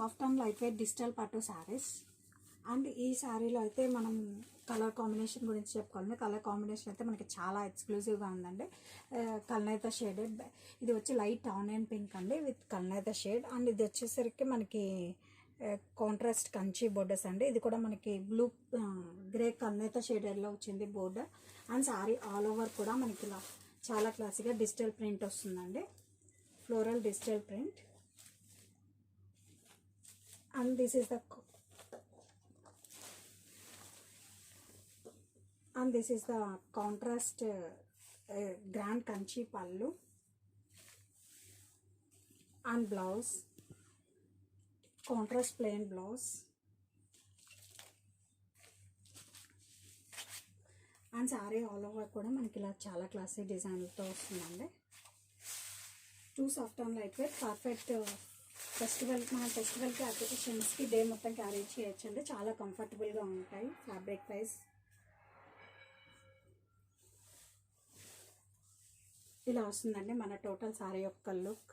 Soft and light weight digital పట్టు saris. And ఈ శారీలో అయితే మనం కలర్ కాంబినేషన్ గురించి చెప్పుకోవాలి కలర్ కాంబినేషన్ అయితే మనకి చాలా ఎక్స్క్లూజివ్గా ఉందండి. కల్నేత షేడెడ్ ఇది వచ్చి లైట్ ఆనియన్ పింక్ అండి విత్ కల్నేత షేడ్. అండ్ ఇది వచ్చేసరికి మనకి కాంట్రాస్ట్ కంచి బోర్డర్స్ అండి. ఇది కూడా మనకి బ్లూ గ్రే కల్నేత షేడెడ్లో వచ్చింది border. And sari all over కూడా మనకి ఇలా చాలా క్లాసిక్గా డిజిటల్ ప్రింట్ వస్తుందండి. Floral digital print. And this is the and this is the contrast uh, uh, grand kanchi pallu and blouse contrast plain blouse and sari all over కూడా మనకి ఇలా చాలా క్లాసిక్ డిజైన్లతో వస్తుందండి too soft and light weight perfect festival మన ఫెస్టివల్కి అకేషన్స్కి day మొత్తం carry చేయొచ్చండి. చాలా కంఫర్టబుల్గా ఉంటాయి. Fabric wise. ఇలా వస్తుందండి మన టోటల్ సారీ యొక్క లుక్.